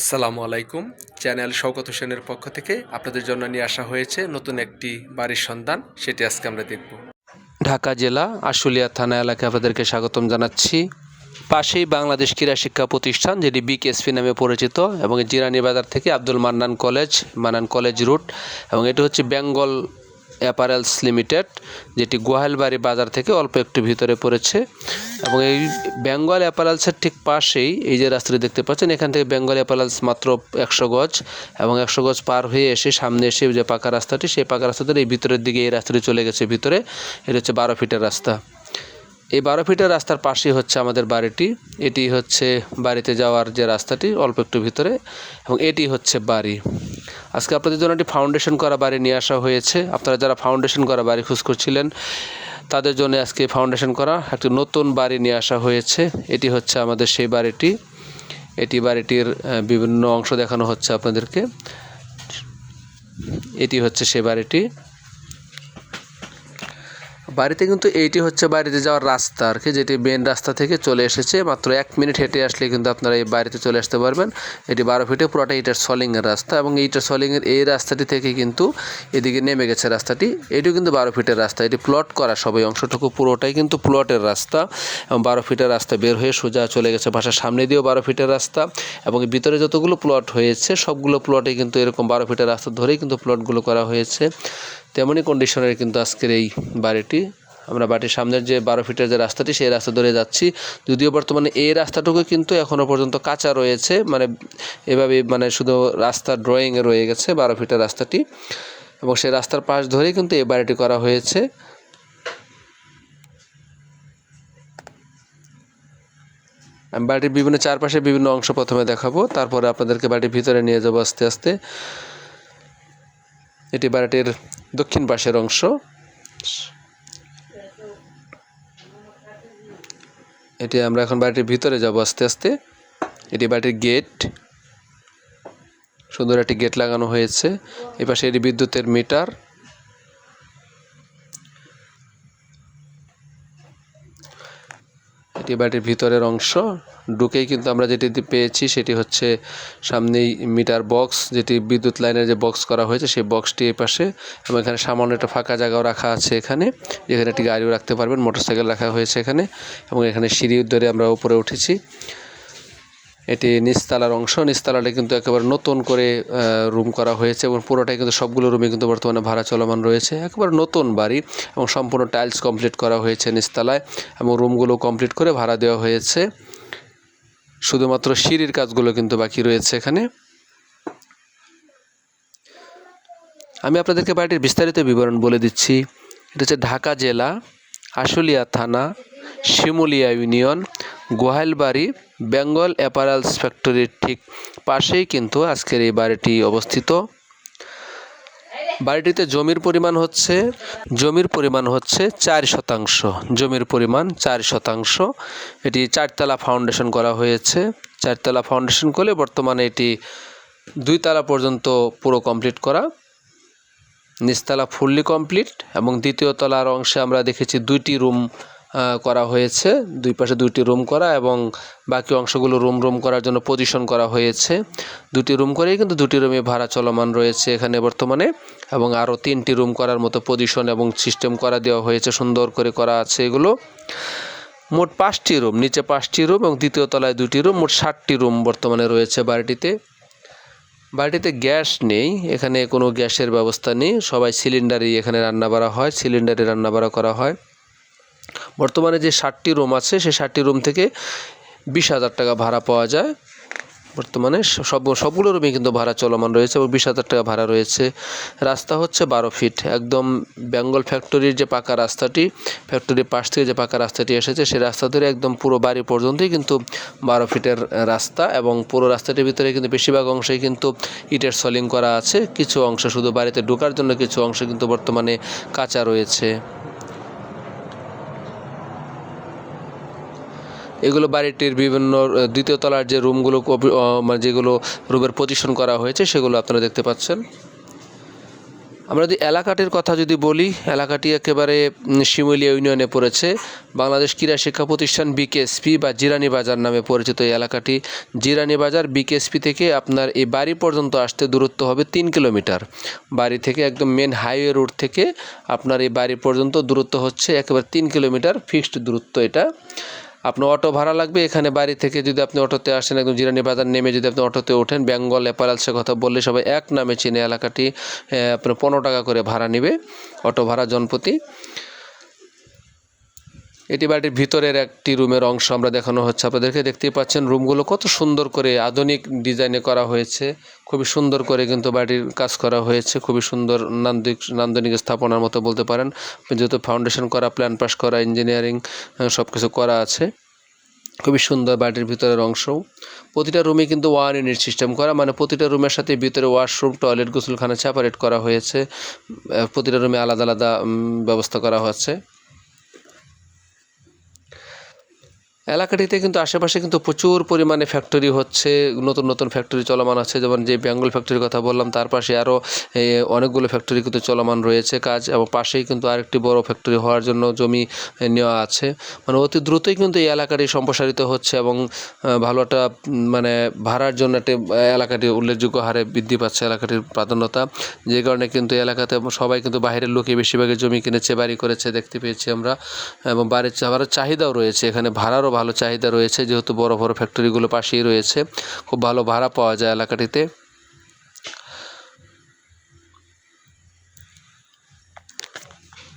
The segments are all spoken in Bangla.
আসসালামু আলাইকুম। চ্যানেল শওকত হোসেনের পক্ষ থেকে আপনাদের জন্য নিয়ে আসা হয়েছে নতুন একটি বাড়ির সন্ধান। সেটি আজকে আমরা দেখব। ঢাকা জেলা, আশুলিয়া থানা এলাকায় আপনাদেরকে স্বাগতম জানাচ্ছি। পাশেই বাংলাদেশ ক্রীড়া শিক্ষা প্রতিষ্ঠান, যেটি বিকেএসপি নামে পরিচিত, এবং জিরানি বাজার থেকে Abdul Mannan college Mannan college route, এবং এটি হচ্ছে বেঙ্গল অ্যাপারেলস লিমিটেড, যেটি গোহালবাড়ি বাজার থেকে অল্প একটু ভিতরে পড়েছে। এবং এই বেঙ্গল অ্যাপারেলসের ঠিক পাশেই এই যে রাস্তাটি দেখতে পাচ্ছেন, এখান থেকে বেঙ্গল অ্যাপারেলস মাত্র একশো গজ এবং একশো গজ পার হয়ে এসে সামনে এসে যে পাকা রাস্তাটি, সেই পাকা রাস্তাটার এই ভিতরের দিকে এই রাস্তাটি চলে গেছে ভিতরে। এটা হচ্ছে বারো ফিটের রাস্তা। এই বারো ফিটের রাস্তার পাশেই হচ্ছে আমাদের বাড়িটি। এটি হচ্ছে বাড়িতে যাওয়ার যে রাস্তাটি, অল্প একটু ভিতরে, এবং এটি হচ্ছে বাড়ি। আজকে আপনাদের জন্য একটি ফাউন্ডেশন করা বাড়ি নিয়ে আসা হয়েছে। আপনারা যারা ফাউন্ডেশন করা বাড়ি খোঁজ করছিলেন, তাদের জন্য আজকে ফাউন্ডেশন করা একটি নতুন বাড়ি নিয়ে আসা হয়েছে। এটি হচ্ছে আমাদের সেই বাড়িটি। এটি বাড়িটির বিভিন্ন অংশ দেখানো হচ্ছে আপনাদেরকে। এটি হচ্ছে সে বাড়িটি। বাড়িতে কিন্তু এইটি হচ্ছে বাড়িতে যাওয়ার রাস্তা আর কি, যেটি মেন রাস্তা থেকে চলে এসেছে। মাত্র এক মিনিট হেঁটে আসলে কিন্তু আপনারা এই বাড়িতে চলে আসতে পারবেন। এটি বারো ফিটে পুরোটা ইটার সলিংয়ের রাস্তা এবং ইটার সলিংয়ের এই রাস্তাটি থেকে কিন্তু এদিকে নেমে গেছে রাস্তাটি। এটিও কিন্তু বারো ফিটের রাস্তা। এটি প্লট করা সবাই অংশটুকু পুরোটাই কিন্তু প্লটের রাস্তা এবং বারো ফিটের রাস্তা বের হয়ে সোজা চলে গেছে বাসার সামনে দিয়েও বারো ফিটের রাস্তা এবং ভিতরে যতগুলো প্লট হয়েছে, সবগুলো প্লটে কিন্তু এরকম বারো ফিটের রাস্তা ধরেই কিন্তু প্লটগুলো করা হয়েছে। তেমনই কন্ডিশনের কিন্তু আজকের এই বাড়িটি। আমরা বাড়ির সামনের যে বারো ফিটের যে রাস্তাটি, সেই রাস্তা ধরে যাচ্ছি। যদিও বর্তমানে এই রাস্তাটুকু কিন্তু এখনও পর্যন্ত কাঁচা রয়েছে মানে এভাবে মানে শুধু রাস্তা ড্রয়িংয়ে রয়ে গেছে বারো ফিটের রাস্তাটি। এবং সেই রাস্তার পাশ ধরেই কিন্তু এই বাড়িটি করা হয়েছে। আমি বাড়ির বিভিন্ন চারপাশে বিভিন্ন অংশ প্রথমে দেখাবো, তারপরে আপনাদেরকে বাড়ির ভিতরে নিয়ে যাব আস্তে আস্তে। এটি বাড়িটির দক্ষিণ পাশের অংশ। এটি আমরা এখন বাড়িটির ভিতরে যাব আস্তে আস্তে। এটি বাড়িটির গেট। সুন্দর একটি গেট লাগানো হয়েছে। এপাশে এটি বিদ্যুতের মিটার। এটি বাটির ভিতরের অংশ। ঢুকেই কিন্তু আমরা যেটি পেয়েছি সেটি হচ্ছে সামনেই মিটার বক্স, যেটি বিদ্যুৎ লাইনের যে বক্স করা হয়েছে সেই বক্সটি এই পাশে এবং এখানে সামান্য একটা ফাঁকা জায়গাও রাখা আছে এখানে। যেখানে একটি গাড়িও রাখতে পারবেন, মোটরসাইকেল রাখা হয়েছে এখানে এবং এখানে সিঁড়ি ধরে আমরা উপরে উঠেছি। এটি নিচতলার অংশ। নিচতলাটা কিন্তু একেবারে নতুন করে রুম করা হয়েছে এবং পুরোটাই কিন্তু সবগুলো রুমে কিন্তু বর্তমানে ভাড়া চলমান রয়েছে। একেবারে নতুন বাড়ি এবং সম্পূর্ণ টাইলস কমপ্লিট করা হয়েছে নিচতলায় এবং রুমগুলো কমপ্লিট করে ভাড়া দেওয়া হয়েছে। শুধুমাত্র সিঁড়ির কাজগুলো কিন্তু বাকি রয়েছে এখানে। আমি আপনাদেরকে বাড়িটির বিস্তারিত বিবরণ বলে দিচ্ছি। এটা হচ্ছে ঢাকা জেলা আশুলিয়া থানা, Shimulia union. Gohailbari Bengal apparels ফ্যাক্টরির ঠিক পাশেই কিন্তু আজকের এই বাড়িটি অবস্থিত। বাড়িটিতে জমির পরিমাণ হচ্ছে, জমির পরিমাণ হচ্ছে চার শতাংশ। জমির পরিমাণ চার শতাংশ। এটি চারতলা ফাউন্ডেশন করা হয়েছে। চারতলা ফাউন্ডেশন করলে বর্তমানে এটি দুই তলা পর্যন্ত পুরো কমপ্লিট করা। নিচতলা ফুললি কমপ্লিট এবং দ্বিতীয় তলার অংশে আমরা দেখেছি দুইটি রুম করা হয়েছে। দুই পাশে দুইটি রুম করা এবং বাকি অংশগুলো রুম রুম করার জন্য পজিশন করা হয়েছে। দুটি রুম করেই কিন্তু দুটি রুমে ভাড়া চলমান রয়েছে এখানে বর্তমানে এবং আরও তিনটি রুম করার মতো পজিশন এবং সিস্টেম করা দেওয়া হয়েছে, সুন্দর করে করা আছে এগুলো। মোট পাঁচটি রুম নিচে পাঁচটি রুম এবং দ্বিতীয় তলায় দুটি রুম মোট ষাটটি রুম বর্তমানে রয়েছে বাড়িটিতে। বাড়িটিতে গ্যাস নেই, এখানে কোনো গ্যাসের ব্যবস্থা নেই, সবাই সিলিন্ডারেই এখানে রান্না বাড়া হয় সিলিন্ডারে রান্না করা হয়। বর্তমানে যে ষাটটি রুম আছে, সেই ষাটটি রুম থেকে বিশ হাজার টাকা ভাড়া পাওয়া যায়। বর্তমানে সব, সবগুলো রুমে কিন্তু ভাড়া চলমান রয়েছে এবং বিশ হাজার টাকা ভাড়া রয়েছে। রাস্তা হচ্ছে বারো ফিট, একদম বেঙ্গল ফ্যাক্টরির যে পাকা রাস্তাটি, ফ্যাক্টরির পাশ থেকে যে পাকা রাস্তাটি এসেছে, সেই রাস্তা ধরে একদম পুরো বাড়ি পর্যন্তই কিন্তু বারো ফিটের রাস্তা এবং পুরো রাস্তাটির ভিতরে কিন্তু বেশিরভাগ অংশেই কিন্তু ইটের সলিং করা আছে। কিছু অংশ শুধু বাড়িতে ঢোকার জন্য, কিছু অংশ কিন্তু বর্তমানে কাঁচা রয়েছে। এগুলো বাড়িটির বিভিন্ন দ্বিতীয় তলার যে রুমগুলো মানে যেগুলো রুমের পজিশন করা হয়েছে, সেগুলো আপনারা দেখতে পাচ্ছেন। আমরা যদি এলাকাটির কথা যদি বলি, এলাকাটি একেবারে শিমুলিয়া ইউনিয়নে পড়েছে। বাংলাদেশ ক্রীড়া শিক্ষা প্রতিষ্ঠান বিকেএসপি বা জিরানি বাজার নামে পরিচিত এই এলাকাটি। জিরানি বাজার বিকেএসপি থেকে আপনার এই বাড়ি পর্যন্ত আসতে দূরত্ব হবে তিন কিলোমিটার। বাড়ি থেকে একদম মেন হাইওয়ে রোড থেকে আপনার এই বাড়ি পর্যন্ত দূরত্ব হচ্ছে একেবারে তিন কিলোমিটার ফিক্সড দূরত্ব এটা। আপনার অটো ভাড়া লাগবে, এখানে বাড়ি থেকে যদি আপনি অটোতে আসেন, একদম জিরানি বাজার নেমে যদি আপনি অটোতে ওঠেন, বেঙ্গল অ্যাপারেলসের কথা বললে সবাই এক নামে চিনে এলাকাটি আপনার পনেরো টাকা করে ভাড়া নেবে, অটো ভাড়া জনপ্রতি। এটি বাড়ির ভিতরের একটি রুমের অংশ আমরা দেখানো হচ্ছে। আপনাদেরকে দেখতেই পাচ্ছেন রুমগুলো কত সুন্দর করে আধুনিক ডিজাইনে করা হয়েছে। খুবই সুন্দর করে কিন্তু বাড়ির কাজ করা হয়েছে। খুবই সুন্দর নান্দিক নান্দনিক স্থাপনার মতো বলতে পারেন। যেহেতু ফাউন্ডেশন করা প্ল্যান পাস করা ইঞ্জিনিয়ারিং সব কিছু করা আছে। খুবই সুন্দর বাড়ির ভিতরের অংশ প্রতিটা রুমে কিন্তু ওয়ান ইউনিট সিস্টেম করা মানে প্রতিটা রুমের সাথে ভিতরে ওয়াশরুম টয়লেট গোসলখানা সেপারেট করা হয়েছে। প্রতিটা রুমে আলাদা আলাদা ব্যবস্থা করা হচ্ছে। এলাকাটিতে কিন্তু আশেপাশে কিন্তু প্রচুর পরিমাণে ফ্যাক্টরি হচ্ছে, নতুন নতুন ফ্যাক্টরি চলমান আছে, যেমন যে বেঙ্গল ফ্যাক্টরির কথা বললাম, তার পাশে আরও অনেকগুলো ফ্যাক্টরি কিন্তু চলমান রয়েছে কাজ, এবং পাশেই কিন্তু আরেকটি বড় ফ্যাক্টরি হওয়ার জন্য জমি নেওয়া আছে। মানে অতি দ্রুতই কিন্তু এই এলাকাটি সম্প্রসারিত হচ্ছে, এবং ভালো একটা মানে ভাড়ার জন্য একটা এলাকাটি উল্লেখযোগ্য হারে বৃদ্ধি পাচ্ছে এলাকাটির প্রাধান্যতা, যে কারণে কিন্তু এলাকাতে সবাই কিন্তু বাইরের লোকে বেশিরভাগই জমি কিনেছে, বাড়ি করেছে, দেখতে পেয়েছি আমরা, এবং বাড়ির চাহিদাও রয়েছে, এখানে ভাড়ারও ভালো চাহিদা রয়েছে, যেহেতু বড় বড় ফ্যাক্টরিগুলো পাশেই রয়েছে। খুব ভালো ভাড়া পাওয়া যায় এলাকাটিতে।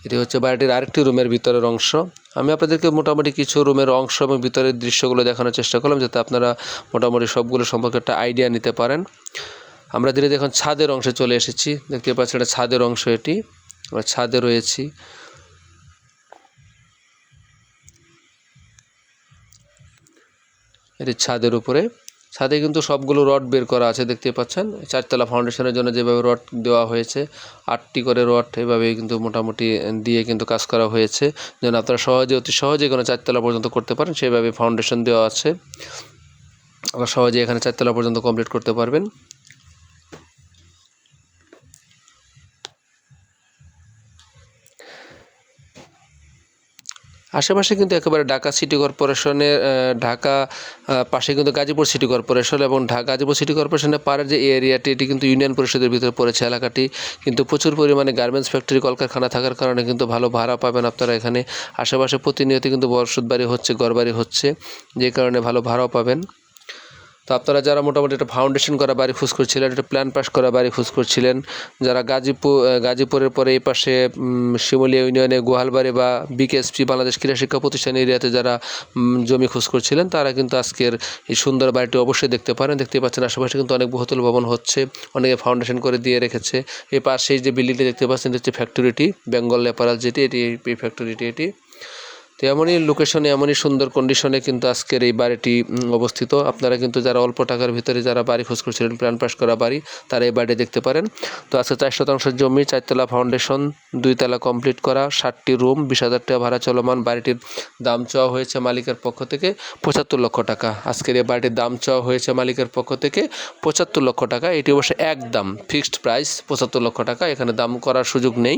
এটি হচ্ছে বাড়িটির আরেকটি রুমের ভিতরের অংশ। আমি আপনাদেরকে মোটামুটি কিছু রুমের অংশ এবং ভিতরের দৃশ্যগুলো দেখানোর চেষ্টা করলাম, যাতে আপনারা মোটামুটি সবগুলো সম্পর্কে একটা আইডিয়া নিতে পারেন। আমরা ধীরে দেখুন ছাদের অংশে চলে এসেছি। দেখতে পাচ্ছেন এটা ছাদের অংশ এটি। আমরা ছাদে রয়েছি। এটি ছাদের উপরে। ছাদে কিন্তু সবগুলো রড বের করা আছে দেখতে পাচ্ছেন। চারতলা ফাউন্ডেশনের জন্য যেভাবে রড দেওয়া হয়েছে, আটটি করে রড এভাবে কিন্তু মোটামুটি দিয়ে কিন্তু কাজ করা হয়েছে। যেন আপনারা সহজে, অতি সহজে কোনো চারতলা পর্যন্ত করতে পারেন, সেভাবে ফাউন্ডেশন দেওয়া আছে। আবার সহজে এখানে চারতলা পর্যন্ত কমপ্লিট করতে পারবেন। আশেপাশে কিন্তু একেবারে ঢাকা সিটি কর্পোরেশনের ঢাকা পাশে কিন্তু গাজীপুর সিটি কর্পোরেশন এবং ঢাকা গাজীপুর সিটি কর্পোরেশনের পাড়ের যে এরিয়াটি, এটি কিন্তু ইউনিয়ন পরিষদের ভিতরে পড়েছে এলাকাটি। কিন্তু প্রচুর পরিমাণে গার্মেন্টস ফ্যাক্টরি, কলকারখানা থাকার কারণে কিন্তু ভালো ভাড়া পাবেন আপনারা এখানে। আশেপাশে প্রতিনিয়ত কিন্তু বরসুদ বাড়ি হচ্ছে, ঘরবাড়ি হচ্ছে, যে কারণে ভালো ভাড়াও পাবেন। তো আপনারা যারা মোটামুটি একটা ফাউন্ডেশন করা বাড়ি খুঁজ করছিলেন, একটা প্ল্যান পাস করা বাড়ি খুঁজ করছিলেন, যারা গাজীপুর গাজীপুরের পরে এই পাশে শিমুলিয়া ইউনিয়নে গোহালবাড়ি বা বিকেএসপি বাংলাদেশ ক্রীড়া শিক্ষা প্রতিষ্ঠান এরিয়াতে যারা জমি খোঁজ করছিলেন, তারা কিন্তু আজকের এই সুন্দর বাড়িটি অবশ্যই দেখতে পারেন। দেখতে পাচ্ছেন আশেপাশে কিন্তু অনেক বহুতল ভবন হচ্ছে, অনেকে ফাউন্ডেশন করে দিয়ে রেখেছে। এই পাশেই যে বিল্ডিংটি দেখতে পাচ্ছেন হচ্ছে ফ্যাক্টরিটি বেঙ্গল লেপারাল যেটি এটি এই ফ্যাক্টরিটি এটি। তো এমনই লোকেশনে এমনই সুন্দর কন্ডিশনে কিন্তু আজকের এই বাড়িটি অবস্থিত। আপনারা কিন্তু যারা অল্প টাকার ভিতরে যারা বাড়ি খোঁজ করছিলেন প্ল্যান পাস করা বাড়ি, তারা এই বাড়ি দেখতে পারেন। তো আজকে চার শতাংশ জমি, চারতলা ফাউন্ডেশন দুইতলা কমপ্লিট করা, ষাটটি রুম বিশ হাজার টাকা ভাড়া চলমান। বাড়িটির দাম চাওয়া হয়েছে মালিকের পক্ষ থেকে পঁচাত্তর লক্ষ টাকা। আজকের এই বাড়িটির দাম চাওয়া হয়েছে মালিকের পক্ষ থেকে পঁচাত্তর লক্ষ টাকা। এটি অবশ্য একদম ফিক্সড প্রাইস পঁচাত্তর লক্ষ টাকা। এখানে দাম করার সুযোগ নেই।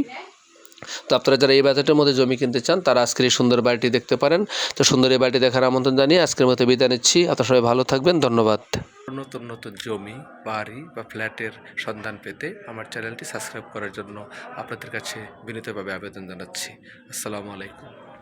তো আপনারা যারা এই বাজেটের মধ্যে জমি কিনতে চান, তারা আজকের এই সুন্দর বাড়িটি দেখতে পারেন। তো সুন্দর এই বাড়িটি দেখার আমন্ত্রণ জানিয়ে আজকের মতো বিদায় নিচ্ছি। আপনারা সবাই ভালো থাকবেন, ধন্যবাদ। নতুন নতুন জমি, বাড়ি বা ফ্ল্যাটের সন্ধান পেতে আমার চ্যানেলটি সাবস্ক্রাইব করার জন্য আপনাদের কাছে বিনীতভাবে আবেদন জানাচ্ছি। আসসালামু আলাইকুম।